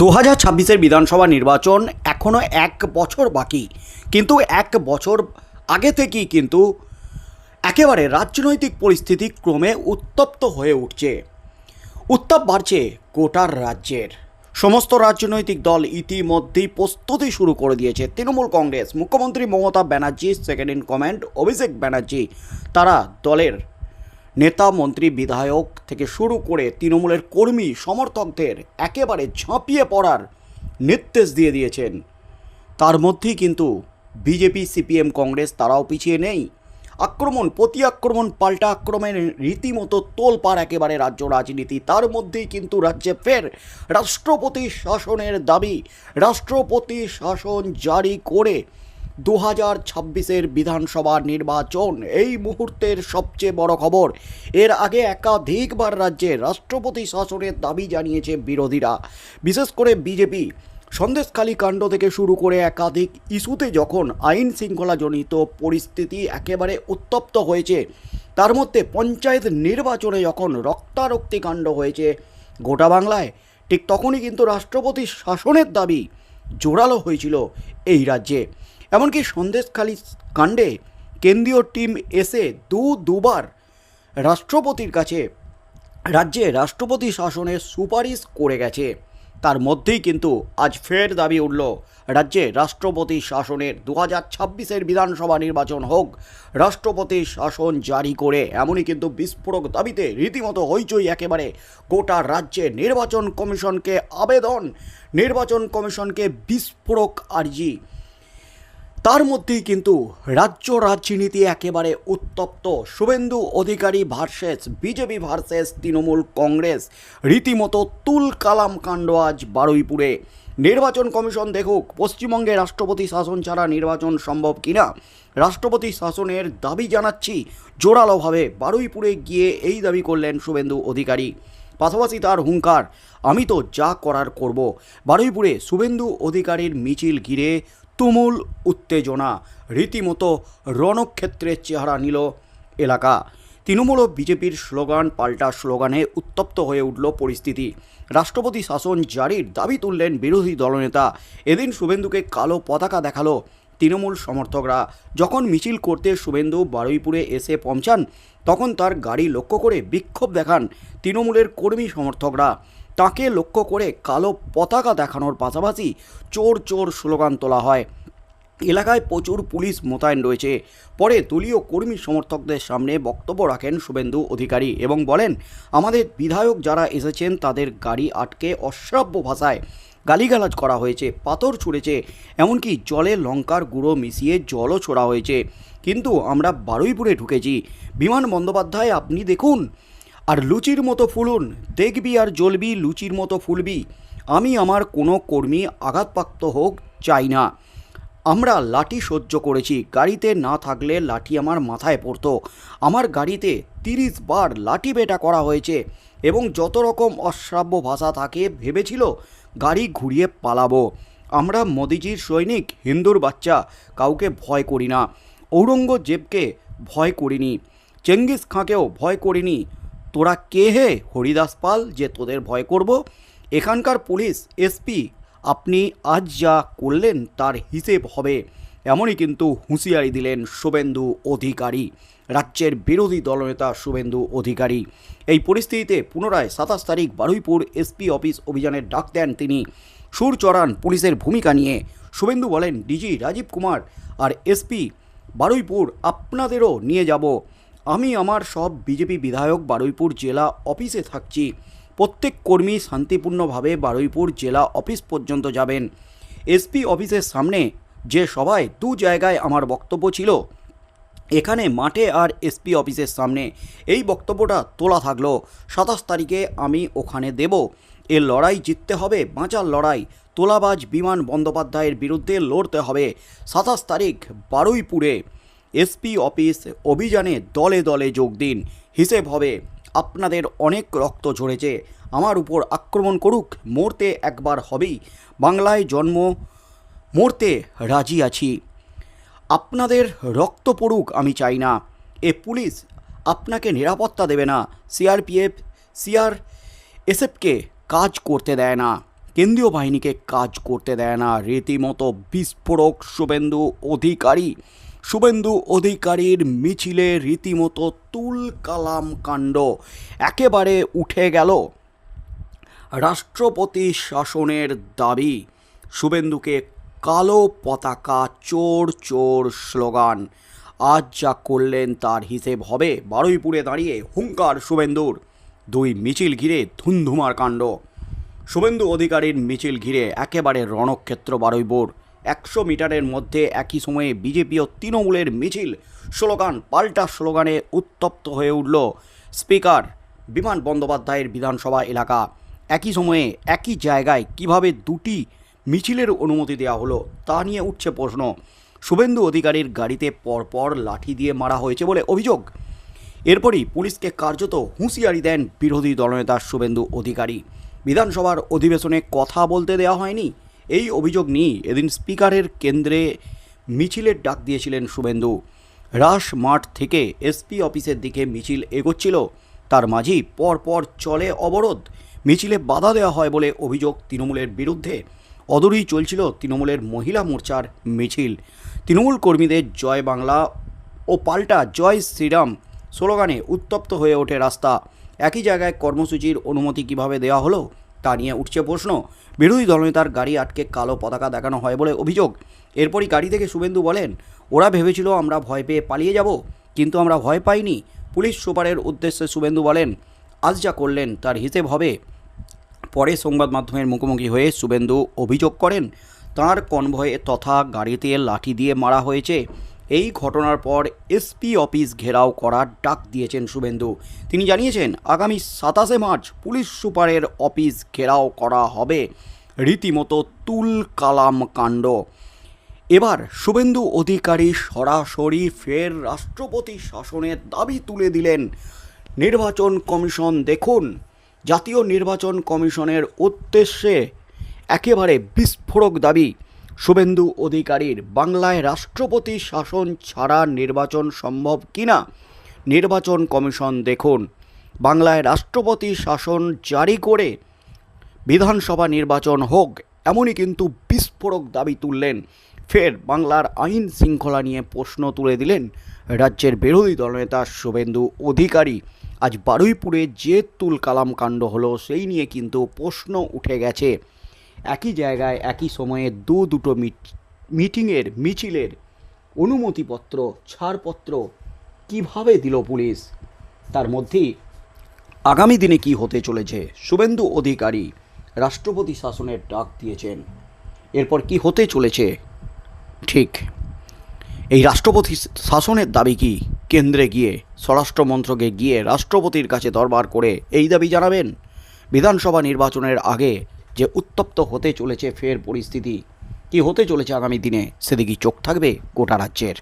দু হাজার ছাব্বিশের বিধানসভা নির্বাচন এখনও এক বছর বাকি। কিন্তু এক বছর আগে থেকেই কিন্তু একেবারে রাজনৈতিক পরিস্থিতি ক্রমে উত্তপ্ত হয়ে উঠছে। উত্তাপ বাড়ছে গোটার রাজ্যের। সমস্ত রাজনৈতিক দল ইতিমধ্যেই প্রস্তুতি শুরু করে দিয়েছে। তৃণমূল কংগ্রেস, মুখ্যমন্ত্রী Mamata Banerjee second in command Abhishek Banerjee, তারা দলের নেতা, মন্ত্রী, বিধায়ক থেকে শুরু করে তৃণমূলের কর্মী, সমর্থকদের একেবারে ঝাঁপিয়ে পড়ার নির্দেশ দিয়ে দিয়েছেন। তার মধ্যেই কিন্তু বিজেপি, সিপিএম, কংগ্রেস তারাও পিছিয়ে নেই। আক্রমণ, প্রতি আক্রমণ, পাল্টা আক্রমণের রীতিমতো তোলপাড় একেবারে রাজ্য রাজনীতি। তার মধ্যেই কিন্তু রাজ্যে ফের রাষ্ট্রপতি শাসনের দাবি। রাষ্ট্রপতি শাসন জারি করে দু হাজার ছাব্বিশের বিধানসভা নির্বাচন এই মুহূর্তের সবচেয়ে বড় খবর। এর আগে একাধিকবার রাজ্যে রাষ্ট্রপতি শাসনের দাবি জানিয়েছে বিরোধীরা। বিশেষ করে বিজেপি। সন্দেশখালী কাণ্ড থেকে শুরু করে একাধিক ইস্যুতে যখন আইন শৃঙ্খলাজনিত পরিস্থিতি একেবারে উত্তপ্ত হয়েছে, তার মধ্যে পঞ্চায়েত নির্বাচনে যখন রক্তারক্তি কাণ্ড হয়েছে গোটা বাংলায়, ঠিক তখনই কিন্তু রাষ্ট্রপতি শাসনের দাবি জোরালো হয়েছিল এই রাজ্যে। এমনকি সন্দেশখালী কাণ্ডে কেন্দ্রীয় টিম এসে দু দুবার রাষ্ট্রপতির কাছে, রাজ্যে রাষ্ট্রপতি শাসনের সুপারিশ করে গেছে। তার মধ্যেই কিন্তু আজ ফের দাবি উঠল, রাজ্যে রাষ্ট্রপতি শাসনের দু হাজার ছাব্বিশের বিধানসভা নির্বাচন হোক, রাষ্ট্রপতি শাসন জারি করে। এমনই কিন্তু বিস্ফোরক দাবিতে রীতিমতো হইচই একেবারে গোটা রাজ্যে নির্বাচন কমিশনকে আবেদন, নির্বাচন কমিশনকে বিস্ফোরক আর্জি। তার মধ্যেই কিন্তু রাজ্য রাজনীতি একেবারে উত্তপ্ত। Suvendu Adhikari versus, BJP versus, Trinamool Congress, রীতিমতো তুল কালাম কাণ্ড আজ বারুইপুরে। নির্বাচন কমিশন দেখুক, পশ্চিমবঙ্গে রাষ্ট্রপতি শাসন ছাড়া নির্বাচন সম্ভব কিনা? রাষ্ট্রপতি শাসনের দাবি জানাচ্ছি, জোরালোভাবে বারুইপুরে গিয়ে এই দাবি করলেন শুভেন্দু অধিকারী। পাশাপাশি তার হুঙ্কার, আমি তো যা করার করব। বারুইপুরে শুভেন্দু অধিকারীর মিছিল ঘিরে তুমুল উত্তেজনা। রীতিমতো রণক্ষেত্রের চেহারা নিল এলাকা। তৃণমূল ও বিজেপির স্লোগান পাল্টা স্লোগানে উত্তপ্ত হয়ে উঠল পরিস্থিতি। রাষ্ট্রপতি শাসন জারির দাবি তুললেন বিরোধী দলনেতা। এদিন শুভেন্দুকে কালো পতাকা দেখাল তৃণমূল সমর্থকরা যখন মিছিল করতে শুভেন্দু বারুইপুরে এসে পৌঁছান, তখন তার গাড়ি লক্ষ্য করে বিক্ষোভ দেখান তৃণমূলের কর্মী সমর্থকরা। তাকে লক্ষ্য করে কালো পতাকা দেখানোর পাশাপাশি চোর চোর স্লোগান তোলা হয়। এলাকায় প্রচুর পুলিশ মোতায়েন রয়েছে। পরে দলীয় কর্মী সমর্থকদের সামনে বক্তব্য রাখেন শুভেন্দু অধিকারী এবং বলেন, আমাদের বিধায়ক যারা এসেছেন তাদের গাড়ি আটকে অশ্রাব্য ভাষায় গালিগালাজ করা হয়েছে, পাথর ছুঁড়েছে, এমনকি জলে লঙ্কার গুঁড়ো মিশিয়ে জলও ছোড়া হয়েছে। কিন্তু আমরা বারুইপুরে ঢুকেছি। বিমান বন্দ্যোপাধ্যায়, আপনি দেখুন। আর লুচির মতো ফুলুন, দেখবি আর জ্বলবি, লুচির মতো ফুলবি। আমি আমার কোনো কর্মী আঘাতপ্রাপ্ত হোক, চাই না। আমরা লাঠি সহ্য করেছি। গাড়িতে না থাকলে লাঠি আমার মাথায় পড়তো। আমার গাড়িতে তিরিশ বার লাঠি বেটা করা হয়েছে। এবং যত রকম অশ্রাব্য ভাষা থাকে, ভেবেছিল গাড়ি ঘুরিয়ে পালাবো। আমরা মোদিজির সৈনিক, হিন্দুর বাচ্চা, কাউকে ভয় করি না। ঔরঙ্গজেবকে ভয় করিনি। চেঙ্গিস খাঁকেও ভয় করিনি। তোরা কে হে হরিদাস পাল যে তোদের ভয় করব? এখানকার পুলিশ, এসপি, আপনি আজ যা করলেন তার হিসেব হবে। এমনই কিন্তু হুঁশিয়ারি দিলেন শুভেন্দু অধিকারী, রাজ্যের বিরোধী দলনেতা শুভেন্দু অধিকারী। এই পরিস্থিতিতে পুনরায় সাতাশ তারিখ বারুইপুর এসপি অফিস অভিযানের ডাক দেন তিনি। সুর চড়ান পুলিশের ভূমিকা নিয়ে। শুভেন্দু বলেন, ডিজি রাজীব কুমার আর এসপি বারুইপুর আপনাদেরও নিয়ে যাব। আমি আমার সব বিজেপি বিধায়ক বারুইপুর জেলা অফিসে থাকছি। প্রত্যেক কর্মী শান্তিপূর্ণভাবে বারুইপুর জেলা অফিস পর্যন্ত যাবেন। এসপি অফিসের সামনে যে সভায় দু জায়গায় আমার বক্তব্য ছিল, এখানে মাঠে আর এসপি অফিসের সামনে এই বক্তব্যটা তোলা থাকল। সাতাশ তারিখে আমি ওখানে দেব। এ লড়াই জিততে হবে, বাঁচার লড়াই। তোলাবাজ বিমান বন্দ্যোপাধ্যায়ের বিরুদ্ধে লড়তে হবে। সাতাশ তারিখ বারুইপুরে এসপি অফিস অভিযানে দলে দলে যোগ দিন। হিসেব হবে, আপনাদের অনেক রক্ত ঝরেছে। আমার উপর আক্রমণ করুক, মরতে একবার হবেই। বাংলায় জন্ম মরতে রাজি আছি। আপনাদের রক্ত পড়ুক, আমি চাই না। এ পুলিশ আপনাকে নিরাপত্তা দেবে না। সিআরপিএফ সিআর এসএফকে কাজ করতে দেয় না। কেন্দ্রীয় বাহিনীকে কাজ করতে দেয় না। রীতিমতো বিস্ফোরক শুভেন্দু অধিকারী। শুভেন্দু অধিকারীর মিছিলে রীতিমতো তুল কালাম কাণ্ড। একেবারে উঠে গেল রাষ্ট্রপতি শাসনের দাবি। শুভেন্দুকে কালো পতাকা, চোর চোর স্লোগান। আজ যা করলেন তার হিসেব হবে বারুইপুরে দাঁড়িয়ে হুঙ্কার শুভেন্দুর। দুই মিছিল ঘিরে ধুন্ধুমার কাণ্ড। শুভেন্দু অধিকারীর মিছিল ঘিরে একেবারে রণক্ষেত্র বারুইপুর। একশো মিটারের মধ্যে একই সময়ে বিজেপি ও তৃণমূলের মিছিল স্লোগান, পাল্টা স্লোগানে উত্তপ্ত হয়ে উঠল স্পিকার বিমান বন্দ্যোপাধ্যায়ের বিধানসভা এলাকা। একই সময়ে একই জায়গায় কীভাবে দুটি মিছিলের অনুমতি দেওয়া হলো, তা নিয়ে উঠছে প্রশ্ন। শুভেন্দু অধিকারীর গাড়িতে পরপর লাঠি দিয়ে মারা হয়েছে বলে অভিযোগ। এরপরই পুলিশকে কার্যত হুঁশিয়ারি দেন বিরোধী দলনেতা শুভেন্দু অধিকারী। বিধানসভার অধিবেশনে কথা বলতে দেওয়া হয়নি। এই অভিযোগ নিয়ে এদিন স্পিকারের কেন্দ্রে মিছিলের ডাক দিয়েছিলেন শুভেন্দু। রাস মাঠ থেকে এসপি অফিসের দিকে মিছিল এগোচ্ছিল। তার মাঝেই পরপর চলে অবরোধ। মিছিলে বাধা দেওয়া হয় বলে অভিযোগ তৃণমূলের বিরুদ্ধে। অদূরেই চলছিল তৃণমূলের মহিলা মোর্চার মিছিল। তৃণমূল কর্মীদের জয় বাংলা ও পাল্টা জয় শ্রীরাম স্লোগানে উত্তপ্ত হয়ে ওঠে রাস্তা। একই জায়গায় কর্মসূচির অনুমতি কীভাবে দেওয়া হলো, তা নিয়ে উঠছে প্রশ্ন। বিরোধী দলনেতার গাড়ি আটকে কালো পতাকা দেখানো হয় বলে অভিযোগ। এরপরই গাড়ি থেকে শুভেন্দু বলেন, ওরা ভেবেছিল আমরা ভয় পেয়ে পালিয়ে যাব, কিন্তু আমরা ভয় পাইনি। পুলিশ সুপারের উদ্দেশ্যে শুভেন্দু বলেন, আজ যা করলেন তার হিসেব হবে। পরে সংবাদ মাধ্যমের মুখোমুখি হয়ে শুভেন্দু অভিযোগ করেন, তাঁর কনভয়ে তথা গাড়িতে লাঠি দিয়ে মারা হয়েছে। এই ঘটনার পর এসপি অফিস ঘেরাও করার ডাক দিয়েছেন শুভেন্দু। তিনি জানিয়েছেন, আগামী সাতাশে মার্চ পুলিশ সুপারের অফিস ঘেরাও করা হবে। রীতিমতো তুল কালাম কাণ্ড। এবার শুভেন্দু অধিকারী সরাসরি ফের রাষ্ট্রপতি শাসনের দাবি তুলে দিলেন। নির্বাচন কমিশন দেখুন। জাতীয় নির্বাচন কমিশনের উদ্দেশ্যে একেবারে বিস্ফোরক দাবি, শুভেন্দু অধিকারীর বাংলায় রাষ্ট্রপতি শাসন ছাড়া নির্বাচন সম্ভব কিনা? নির্বাচন কমিশন দেখুন, বাংলায় রাষ্ট্রপতি শাসন জারি করে বিধানসভা নির্বাচন হোক, এমনই কিন্তু বিস্ফোরক দাবি তুললেন। ফের বাংলার আইন শৃঙ্খলা নিয়ে প্রশ্ন তুলে দিলেন রাজ্যের বিরোধী দলনেতা শুভেন্দু অধিকারী। আজ বারুইপুরে যে তুল কালাম কাণ্ড হলো সেই নিয়ে কিন্তু প্রশ্ন উঠে গেছে। একই জায়গায় একই সময়ে দু দুটো মিট- মিটিংয়ের মিছিলের অনুমতিপত্র, ছাড়পত্র কীভাবে দিল পুলিশ? তার মধ্যেই আগামী দিনে কি হতে চলেছে? শুভেন্দু অধিকারী রাষ্ট্রপতি শাসনের ডাক দিয়েছেন। এরপর কি হতে চলেছে? ঠিক। এই রাষ্ট্রপতি শাসনের দাবি কি? কেন্দ্রে গিয়ে স্বরাষ্ট্র মন্ত্রকে গিয়ে রাষ্ট্রপতির কাছে দরবার করে এই দাবি জানাবেন। বিধানসভা নির্বাচনের আগে যে উত্তপ্ত হতে চলেছে ফের পরিস্থিতি, কি হতে চলেছে আগামী দিনে সেদিকে চোখ থাকবে গোটা রাজ্যের।